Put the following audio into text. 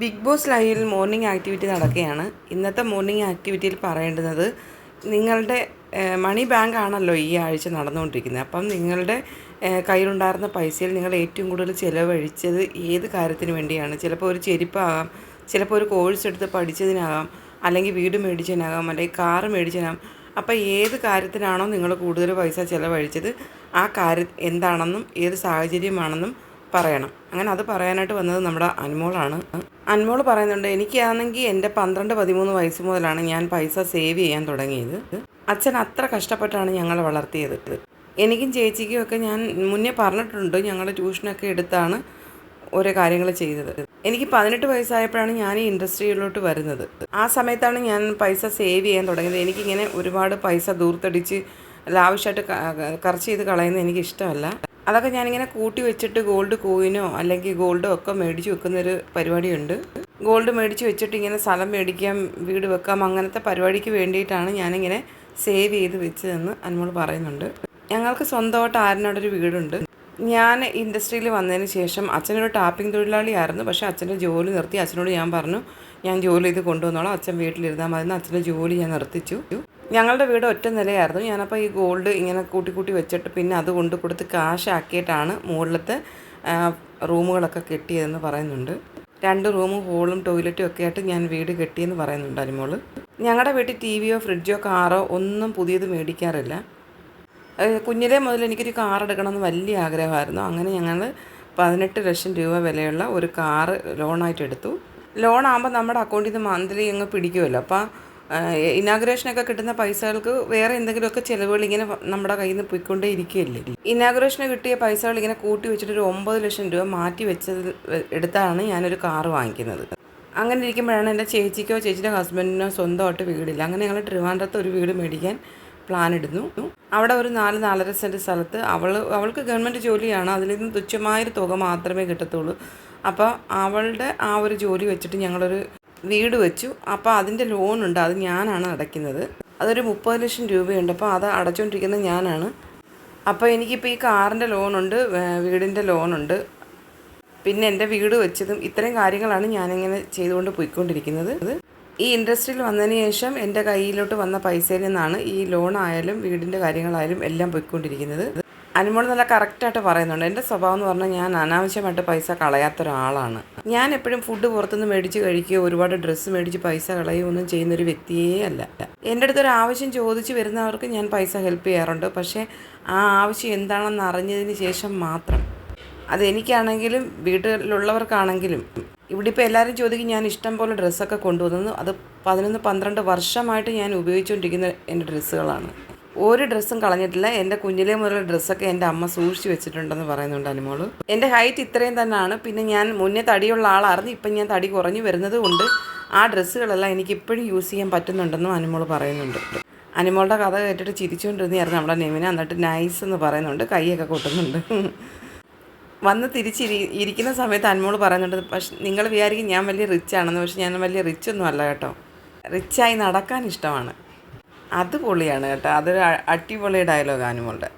Big Boss ലൈവിൽ morning activity നടക്കുകയാണ്. ഇന്നത്തെ മോർണിംഗ് ആക്ടിവിറ്റിയിൽ പറയേണ്ടുന്നത് നിങ്ങളുടെ മണി ബാങ്ക് ആണല്ലോ ഈ ആഴ്ച നടന്നുകൊണ്ടിരിക്കുന്നത്. അപ്പം നിങ്ങളുടെ കയ്യിലുണ്ടായിരുന്ന പൈസയിൽ നിങ്ങൾ ഏറ്റവും കൂടുതൽ ചിലവഴിച്ചത് ഏത് കാര്യത്തിന് വേണ്ടിയാണ്? ചിലപ്പോൾ ഒരു ചെരുപ്പാകാം ചിലപ്പോൾ ഒരു കോഴ്സ് എടുത്ത് പഠിച്ചതിനാകാം അല്ലെങ്കിൽ വീട് മേടിച്ചതിനാകാം അല്ലെങ്കിൽ കാറ് മേടിച്ചതിനാകാം. അപ്പോൾ ഏത് കാര്യത്തിനാണോ നിങ്ങൾ കൂടുതൽ പൈസ ചിലവഴിച്ചത്? ആ കാര്യം എന്താണെന്നും ഏത് സാഹചര്യമാണെന്നും പറയണം. അങ്ങനെ അത് പറയാനായിട്ട് വന്നത് നമ്മുടെ അൻമോളാണ്. അൻമോൾ പറയുന്നുണ്ട് എനിക്കാണെങ്കിൽ എന്റെ പന്ത്രണ്ട് പതിമൂന്ന് വയസ്സ് മുതലാണ് ഞാൻ പൈസ സേവ് ചെയ്യാൻ തുടങ്ങിയത്. അച്ഛൻ അത്ര കഷ്ടപ്പെട്ടാണ് ഞങ്ങളെ വളർത്തിയത്. എനിക്കും ചേച്ചിക്കും ഒക്കെ ഞാൻ മുന്നേ പറഞ്ഞിട്ടുണ്ട് ഞങ്ങൾ ട്യൂഷനൊക്കെ എടുത്താണ് ഓരോ കാര്യങ്ങൾ ചെയ്തത്. എനിക്ക് പതിനെട്ട് വയസ്സായപ്പോഴാണ് ഞാൻ ഈ ഇൻഡസ്ട്രിയിലോട്ട് വരുന്നത്. ആ സമയത്താണ് ഞാൻ പൈസ സേവ് ചെയ്യാൻ തുടങ്ങിയത്. എനിക്കിങ്ങനെ ഒരുപാട് പൈസ ദൂർത്തടിച്ച് ലാവിഷായിട്ട് കറച്ച് ചെയ്ത് കളയുന്നത് എനിക്ക് ഇഷ്ടമല്ല അതൊക്കെ ഞാനിങ്ങനെ കൂട്ടി വെച്ചിട്ട് ഗോൾഡ് കോയിനോ അല്ലെങ്കിൽ ഗോൾഡോ ഒക്കെ മേടിച്ച് വെക്കുന്നൊരു പരിപാടിയുണ്ട്. ഗോൾഡ് മേടിച്ച് വെച്ചിട്ട് ഇങ്ങനെ സ്ഥലം മേടിക്കാം വീട് വെക്കാം അങ്ങനത്തെ പരിപാടിക്ക് വേണ്ടിയിട്ടാണ് ഞാനിങ്ങനെ സേവ് ചെയ്ത് വെച്ചതെന്ന് അന്മോൾ പറയുന്നുണ്ട്. ഞങ്ങൾക്ക് സ്വന്തമായിട്ട് ആരിനോടൊരു വീടുണ്ട്. ഞാൻ ഇൻഡസ്ട്രിയിൽ വന്നതിന് ശേഷം അച്ഛനൊരു ടാപ്പിംഗ് തൊഴിലാളിയായിരുന്നു. പക്ഷേ അച്ഛന്റെ ജോലി നിർത്തി. അച്ഛനോട് ഞാൻ പറഞ്ഞു ഞാൻ ജോലി ചെയ്ത് കൊണ്ടുവന്നോളാം. അച്ഛൻ വീട്ടിലിരുന്നാൽ മതി അച്ഛന്റെ ജോലി ഞാൻ നിർത്തിച്ചു. ഞങ്ങളുടെ വീട് ഒറ്റ നിലയായിരുന്നു. ഞാനപ്പോൾ ഈ ഗോൾഡ് ഇങ്ങനെ കൂട്ടി കൂട്ടി വെച്ചിട്ട് പിന്നെ അത് കൊണ്ട് കൊടുത്ത് കാശാക്കിയിട്ടാണ് മുകളിലത്തെ റൂമുകളൊക്കെ കെട്ടിയതെന്ന് പറയുന്നുണ്ട്. രണ്ട് റൂമും ഹോളും ടോയ്ലറ്റും ഒക്കെ ആയിട്ട് ഞാൻ വീട് കെട്ടിയെന്ന് പറയുന്നുണ്ട് അനിമോൾ. ഞങ്ങളുടെ വീട്ടിൽ ടി വിയോ ഫ്രിഡ്ജോ കാറോ ഒന്നും പുതിയത് മേടിക്കാറില്ല. കുഞ്ഞിലെ മുതൽ എനിക്കൊരു കാർ എടുക്കണമെന്ന് വലിയ ആഗ്രഹമായിരുന്നു. അങ്ങനെ ഞങ്ങൾ പതിനെട്ട് ലക്ഷം രൂപ വിലയുള്ള ഒരു കാറ് ലോണായിട്ട് എടുത്തു. ലോൺ ആകുമ്പോൾ നമ്മുടെ അക്കൗണ്ടിൽ നിന്ന് മന്ത്ലി അങ്ങ് പിടിക്കുമല്ലോ. അപ്പോൾ ഇനാഗ്രേഷനൊക്കെ കിട്ടുന്ന പൈസകൾക്ക് വേറെ എന്തെങ്കിലുമൊക്കെ ചിലവുകൾ ഇങ്ങനെ നമ്മുടെ കയ്യിൽ നിന്ന് പോയിക്കൊണ്ടേ ഇരിക്കുകയല്ലേ? ഇനാഗ്രേഷന് കിട്ടിയ പൈസകൾ ഇങ്ങനെ കൂട്ടി വെച്ചിട്ട് ഒരു ഒമ്പത് ലക്ഷം രൂപ മാറ്റി വെച്ചത് എടുത്താണ് ഞാനൊരു കാറ് വാങ്ങിക്കുന്നത്. അങ്ങനെ ഇരിക്കുമ്പോഴാണ് എന്റെ ചേച്ചിക്കോ ചേച്ചിയുടെ ഹസ്ബൻഡിനോ സ്വന്തമായിട്ട് വീടില്ല. അങ്ങനെ ഞങ്ങൾ ട്രിവാൻഡ്രത്ത് ഒരു വീട് മേടിക്കാൻ പ്ലാൻ ഇടുന്നു. അവിടെ ഒരു നാല് നാലര സെന്റ് സ്ഥലത്ത് അവൾ അവൾക്ക് ഗവൺമെന്റ് ജോലിയാണ്. അതിൽ നിന്ന് തുച്ഛമായൊരു തുക മാത്രമേ കിട്ടത്തുള്ളൂ. അപ്പോൾ അവളുടെ ആ ഒരു ജോലി വെച്ചിട്ട് ഞങ്ങളൊരു വീട് വെച്ചു. അപ്പോൾ അതിന്റെ ലോണുണ്ട്. അത് ഞാനാണ് അടയ്ക്കുന്നത്. അതൊരു മുപ്പത് ലക്ഷം രൂപയുണ്ട്. അപ്പോൾ അത് അടച്ചുകൊണ്ടിരിക്കുന്നത് ഞാനാണ്. അപ്പോൾ എനിക്കിപ്പോൾ ഈ കാറിന്റെ ലോണുണ്ട്. വീടിന്റെ ലോണുണ്ട്. പിന്നെ എന്റെ വീട് വെച്ചതും ഇത്രയും കാര്യങ്ങളാണ് ഞാനിങ്ങനെ ചെയ്തുകൊണ്ട് പോയിക്കൊണ്ടിരിക്കുന്നത്. ഈ ഇൻഡസ്ട്രിയിൽ വന്നതിന് ശേഷം എന്റെ കയ്യിലോട്ട് വന്ന പൈസയിൽ നിന്നാണ് ഈ ലോണായാലും വീടിന്റെ കാര്യങ്ങളായാലും എല്ലാം പോയിക്കൊണ്ടിരിക്കുന്നത്. അനുമോൾ നല്ല കറക്റ്റായിട്ട് പറയുന്നുണ്ട്. എന്റെ സ്വഭാവം എന്ന് പറഞ്ഞാൽ ഞാൻ അനാവശ്യമായിട്ട് പൈസ കളയാത്ത ഒരാളാണ്. ഞാൻ എപ്പോഴും ഫുഡ് പുറത്തുനിന്ന് മേടിച്ച് കഴിക്കുകയോ ഒരുപാട് ഡ്രസ്സ് മേടിച്ച് പൈസ കളയുകയോ ഒന്നും ചെയ്യുന്ന ഒരു വ്യക്തിയേ അല്ല. എന്റെ അടുത്തൊരു ആവശ്യം ചോദിച്ച് വരുന്നവർക്ക് ഞാൻ പൈസ ഹെൽപ്പ് ചെയ്യാറുണ്ട്. പക്ഷേ ആ ആവശ്യം എന്താണെന്ന് അറിഞ്ഞതിന് ശേഷം മാത്രം. അതെനിക്കാണെങ്കിലും വീട്ടിലുള്ളവർക്കാണെങ്കിലും. ഇവിടെ ഇപ്പോൾ എല്ലാവരും ചോദിക്കും ഞാൻ ഇഷ്ടം പോലെ ഡ്രസ്സൊക്കെ കൊണ്ടുവന്നു. അത് പതിനൊന്ന് പന്ത്രണ്ട് വർഷമായിട്ട് ഞാൻ ഉപയോഗിച്ചുകൊണ്ടിരിക്കുന്ന എന്റെ ഡ്രസ്സുകളാണ് ഒരു ഡ്രസ്സും കളഞ്ഞിട്ടില്ല. എന്റെ കുഞ്ഞിലെ മുതലുള്ള ഡ്രസ്സൊക്കെ എന്റെ അമ്മ സൂക്ഷിച്ച് വെച്ചിട്ടുണ്ടെന്ന് പറയുന്നുണ്ട് അനുമോൾ. എന്റെ ഹൈറ്റ് ഇത്രയും തന്നെയാണ്. പിന്നെ ഞാൻ മുന്നേ തടിയുള്ള ആളായിരുന്നു ഇപ്പം ഞാൻ തടി കുറഞ്ഞു വരുന്നത് കൊണ്ട് ആ ഡ്രസ്സുകളെല്ലാം എനിക്ക് ഇപ്പോഴും യൂസ് ചെയ്യാൻ പറ്റുന്നുണ്ടെന്നും അനുമോൾ പറയുന്നുണ്ട്. അനുമോളുടെ കഥ കേട്ടിട്ട് ചിരിച്ചുകൊണ്ടിരുന്നായിരുന്നു നമ്മുടെ നെമിന എന്നിട്ട് നൈസ് എന്ന് പറയുന്നുണ്ട്. കൈയൊക്കെ കൊട്ടുന്നുണ്ട്. വന്ന് തിരിച്ചിരി ഇരിക്കുന്ന സമയത്ത് അനുമോൾ പറയുന്നുണ്ട് പക്ഷെ നിങ്ങൾ വിചാരിക്കും ഞാൻ വലിയ റിച്ച് ആണെന്ന് പക്ഷെ ഞാൻ വലിയ റിച്ച് ഒന്നും അല്ല കേട്ടോ. റിച്ചായി നടക്കാൻ ഇഷ്ടമാണ്. അത് പൊളിയാണ് കേട്ടോ. അതൊരു അടിപൊളി ഡയലോഗ് അനുമോളുടെ